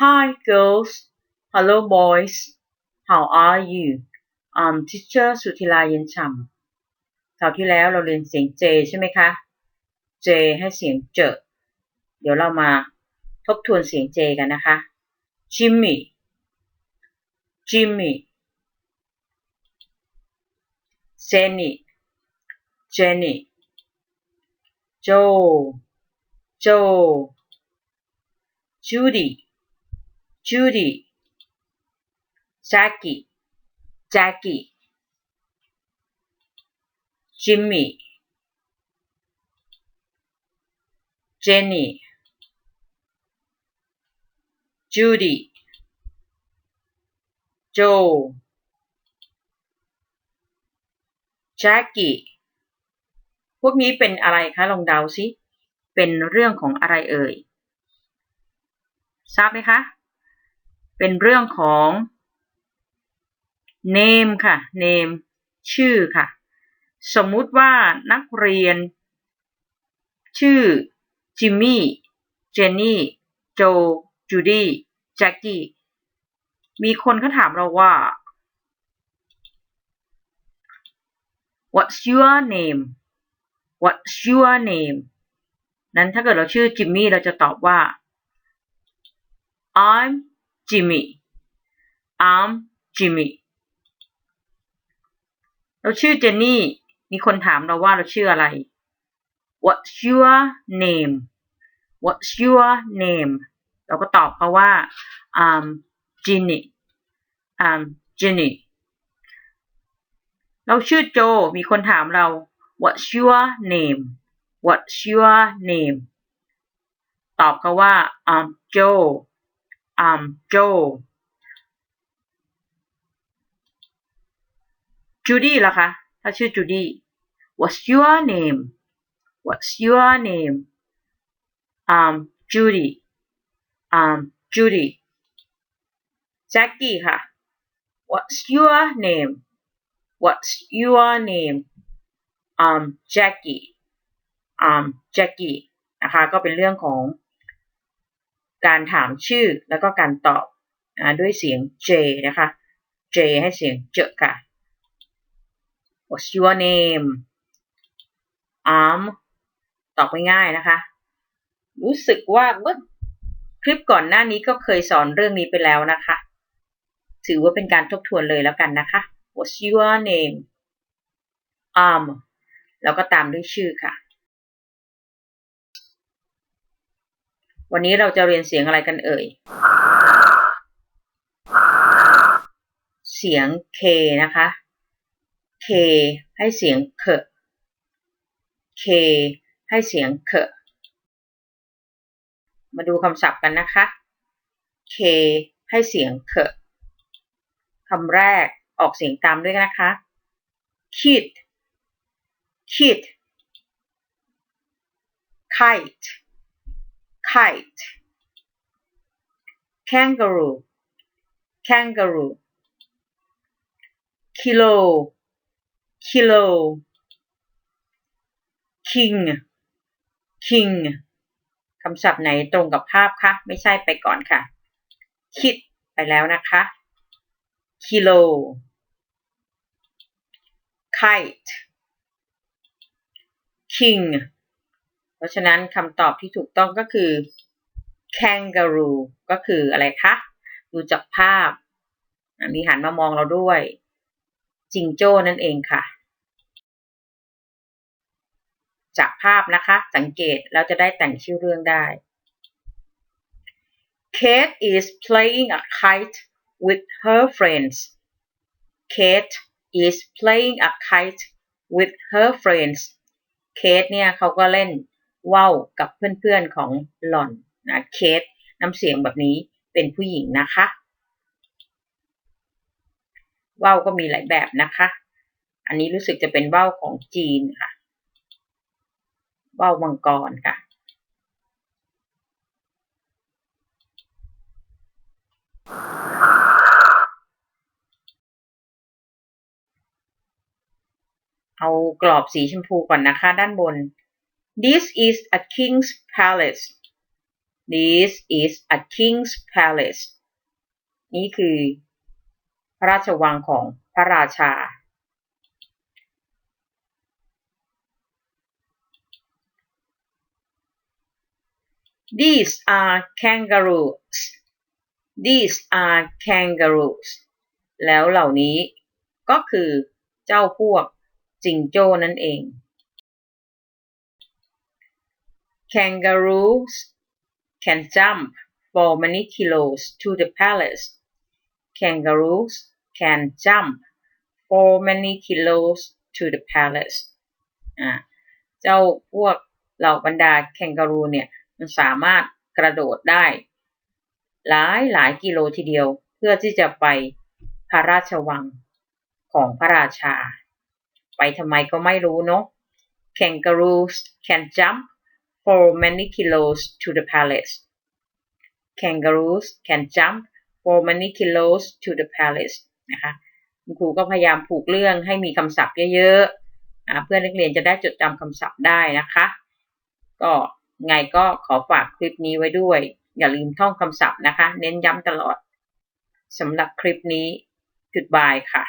Hi girls Hello boys How are you I'm teacher สุธิลาเย็นฉ่ำคราวที่แล้วเราเรียนเสียง J ใช่ไหมคะ J ให้เสียงเจอเดี๋ยวเรามาทบทวนเสียง J กันนะคะ Jimmy Jimmy Jenny Jenny Joe Joe Judy Judy Jackie Jackie Jimmy Jenny Judy Joe Jackie พวกนี้เป็นอะไรคะ ลองเดาสิ เป็นเรื่องของอะไรเอ่ย ทราบไหมคะ เป็นเรื่องของ name ค่ะ name ชื่อค่ะ สมมุติว่านักเรียน ชื่อจิมมี่เจนนี่โจจูดี้แจ็คกี้มีคนเขาถามเราว่า What's your name What's your name นั้นถ้าเกิดเราชื่อจิมมี่เราจะตอบว่า I'm Jimmy I'm Jimmy เราชื่อเจนนี่มีคนถามเราว่าเราชื่ออะไร What's your name What's your name เราก็ตอบเขาว่า I'm Jenny I'm Jenny เราชื่อโจ มีคนถามเรา What's your name What's your name ตอบเขาว่า I'm Joe I'm Joe จูดี้ล่ะคะ ถ้าชื่อจูดี้ What's your name What's your name I'm Judy I'm Judy Jackie ค่ะ What's your name What's your name I'm Jackie I'm Jackie นะคะ ก็เป็นเรื่องของ การถามชื่อแล้วก็การตอบอด้วยเสียง J นะคะ J ให้เสียงเจอค่ะ What's your name I'm ตอบง่ายๆนะคะ รู้สึกว่าเมื่อคลิปก่อนหน้านี้ก็เคยสอนเรื่องนี้ไปแล้วนะคะ ถือว่าเป็นการทบทวนเลยแล้วกันนะคะ What's your name I'm แล้วก็ตามด้วยชื่อค่ะ วันนี้เราจะเรียนเสียงอะไรกันเอ่ย เสียง K นะคะ K ให้เสียงเค K ให้เสียงเค มาดูคำศัพท์กันนะคะ K ให้เสียงเคคำแรกออกเสียงตามด้วยนะคะ kid kid kite kite kangaroo kangaroo kilo kilo king king คำศัพท์ไหนตรงกับภาพคะ ไม่ใช่ไปก่อนค่ะ คิดไปแล้วนะคะ kilo kite king เพราะฉะนั้นคำตอบที่ถูกต้องก็คือ kangaroo ก็คืออะไรคะ ดูจากภาพ มีหันมามองเราด้วย จิงโจ้นั่นเองค่ะ จากภาพนะคะ สังเกตแล้วจะได้แต่งชื่อเรื่องได้ Kate is playing a kite with her friends Kate is playing a kite with her friends Kate เนี่ยเขาก็เล่น ว่าวกับเพื่อนๆของหล่อนนะเคสน้ำเสียงแบบนี้เป็นผู้หญิงนะคะว่าวก็มีหลายแบบนะคะ อันนี้รู้สึกจะเป็นว่าวของจีนค่ะว่าวมังกรค่ะ เอากรอบสีชมพูก่อนนะคะ ด้านบน This is a king's palace this is a king's palace นี่คือ พระราชวังของพระราชา These are kangaroos These are kangaroos แล้วเหล่านี้ก็คือเจ้าพวกจิงโจ้นั่นเอง Kangaroos can jump for many kilos to the palace. Kangaroos can jump for many kilos to the palace. อ่าเจ้าพวกเหล่าบรรดาแคนการูเนี่ยมันสามารถกระโดดได้ หลายหลายกิโลทีเดียว เพื่อที่จะไปพระราชวังของพระราชา ไปทำไมก็ไม่รู้เนาะ Kangaroos can jump for many kilos to the palace. Kangaroos can jump for many kilos to the palace นะคะคุณครูก็พยายามผูกเรื่องให้มีคำศัพท์เยอะๆเพื่อนนักเรียนจะได้จดจำคำศัพท์ได้นะคะ ก็ไงก็ขอฝากคลิปนี้ไว้ด้วย อย่าลืมท่องคำศัพท์นะคะ เน้นย้ำตลอดสำหรับคลิปนี้ Goodbye ค่ะ